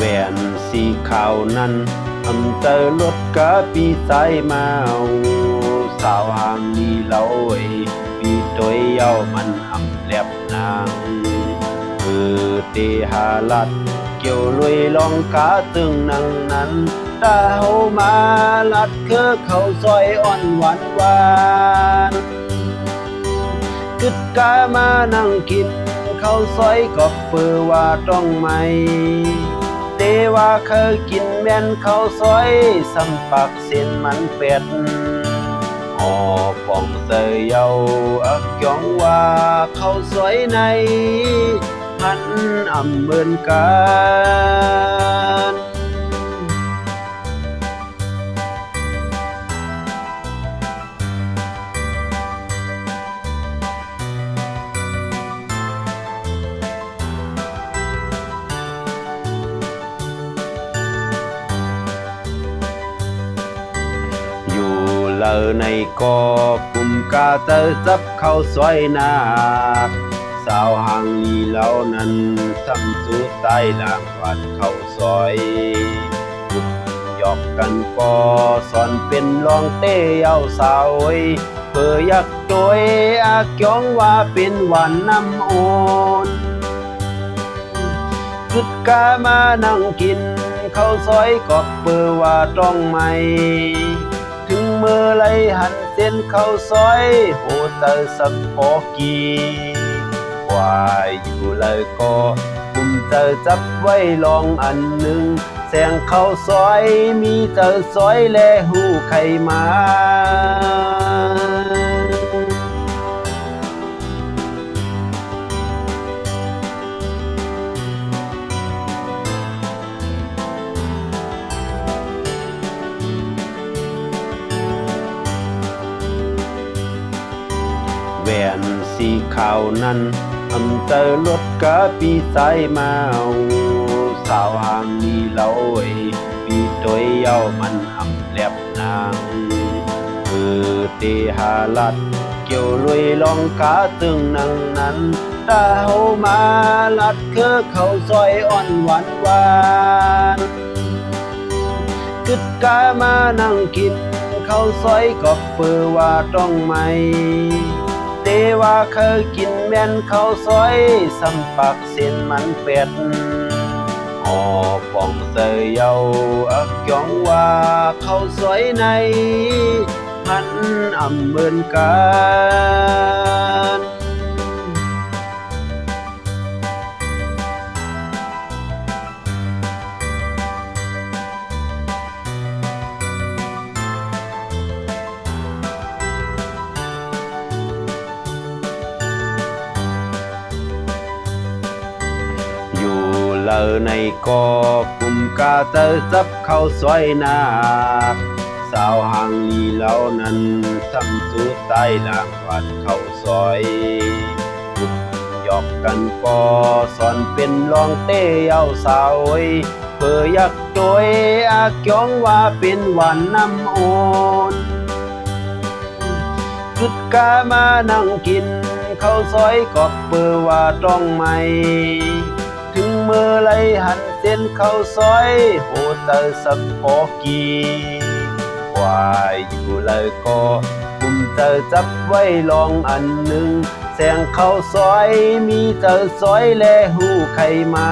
แหวนสีขาวนั้นอำเตอรถกะปีสายมาอาสาวหางนี้เลาไว้ปีตัวเย้ามันอำแลบนางเออเตหาลัด เกี่ยวลุยลองกาตึงนังนั้นตาเฮามาลัดคือเขาซอยอ่อนหวานหวานกึดกามานั่งกินข้าซอยก็เปือว่าต้องไม่ เตว่าเคยกินแม่นข้าวซอยสำปักเส้นมันเป็ดออปองเสยเยาอักยองว่าข้าวซอยใน มันอ่ำเมินกัน อยู่เลอในกอปุ่มกาเตอจับเข้าซอยนาสาวหางลีเหล่านั้นทำสูใต้ลางวัดเข้าซอยบุกหยอกกันก็สอนเป็นรองเต้เยาสาวเอ้ยเพื่ออยากโดยอากยองว่าเป็นหวานน้ำโอนกึดกามานั่งกินข้าวซอยก็เปือว่าต้องไม่ อไรหันเส้นเข้าซอยโหเตอสักพอกีวายอยู่เลยก็คุมเตอจับไว้ลองอันหนึ่งแสงเข้าซอยมีเตอซอยแลหูไขมา แหวนสีขาวนั้นอำเตอรถกะปีสายมาอาสาวหางนีเล่าไว้ปีตัวเย้ามันอำแลบนางเออเตหาลัด เกี่ยวลุยลองกาตึงนังนั้นตาเฮามาลัดคือเขาซอยอ่อนหวานหวานกึดกามานั่งกินข้าวซอยก็เปือว่าต้องไม่ เตว่าเคยกินแม่นข้าวซอยสำปักเส้นมันเป็ดออปองเสยเยาอักยองว่าข้าวซอยในมันอ่ำเหมือนกัน เลอในกอปุ่มกาเตอจับเข้าซอยนาสาวหางลีเหล่านั้นทำสูใต้ลางวัดเข้าซอยหยอกกันก็สอนเป็นรองเต้เยาสาวเอ้ยเพื่อยากโดยอากยองว่าเป็นหวานน้ำโอนกึดกามานั่งกินข้าวซอยก็เปือว่าต้องไม่ ถึงเมื่อไรหันเต้นเข้าซอยโหเตอสักพอกีวายอยู่เลยก็กุมเตอจับไว้ลองอันหนึ่งแสงเข้าซอยมีเตอซอยแลหูไขมา